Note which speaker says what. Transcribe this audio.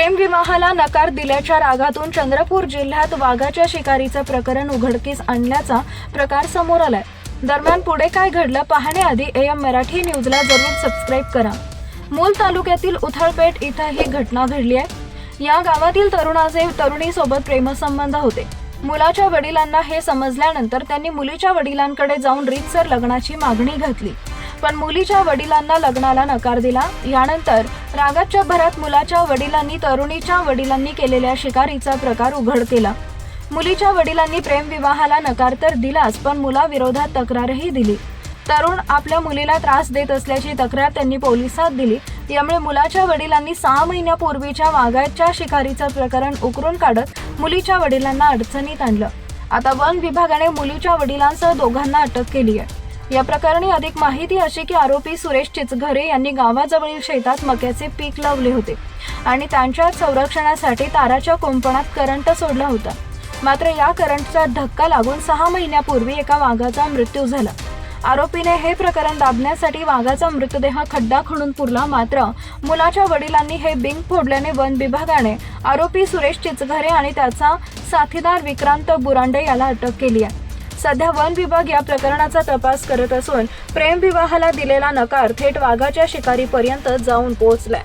Speaker 1: प्रेमविवाहाला नकार दिल्याच्या रागातून चंद्रपूर जिल्ह्यात वाघाच्या शिकारीचं प्रकरण उघडकीस आणल्याचा प्रकार समोर आलाय. दरम्यान पुढे काय घडलं पाहण्याआधी एम मराठी न्यूजला जरूर सबस्क्राईब करा. मूल तालुक्यातील उथळपेठ इथं ही घटना घडली आहे. या गावातील तरुणाचे तरुणीसोबत प्रेमसंबंध होते. मुलाच्या वडिलांना हे समजल्यानंतर त्यांनी मुलीच्या वडिलांकडे जाऊन रीतसर लग्नाची मागणी घातली. पण मुलीच्या वडिलांना लग्नाला नकार दिला. यानंतर रागाच्या भरात मुलाच्या वडिलांनी तरुणीच्या वडिलांनी केलेल्या शिकारीचा प्रकार उघड केला. मुलीच्या वडिलांनी प्रेमविवाहाला नकार तर दिलाच पण मुलाविरोधात तक्रारही दिली. तरुण आपल्या मुलीला त्रास देत असल्याची तक्रार त्यांनी पोलिसात दिली. यामुळे मुलाच्या वडिलांनी सहा महिन्यापूर्वीच्या वागायच्या शिकारीचं प्रकरण उकरून काढत मुलीच्या वडिलांना अडचणीत आणलं. आता वन विभागाने मुलीच्या वडिलांसह दोघांना अटक केली आहे या प्रकरणी अधिक माहिती अशी की आरोपी सुरेश चिचघरे यांनी गावाजवळील शेतात मक्याचे पीक लावले होते आणि त्यांच्या संरक्षणासाठी ताराच्या कुंपणात करंट सोडला होता. मात्र या करंटचा धक्का लागून सहा महिन्यापूर्वी एका वाघाचा मृत्यू झाला. आरोपीने हे प्रकरण दाबण्यासाठी वाघाचा मृतदेह खड्डा खणून पुरला मात्र मुलाच्या वडिलांनी हे बिंग फोडल्याने वन विभागाने आरोपी सुरेश चिचघरे आणि त्याचा साथीदार विक्रांत बुरांडे याला अटक केली आहे. सध्या वन विभाग या प्रकरणाचा तपास करत असून प्रेमविवाहाला दिलेला नकार थेट वाघाच्या शिकारीपर्यंत जाऊन पोहोचलाय.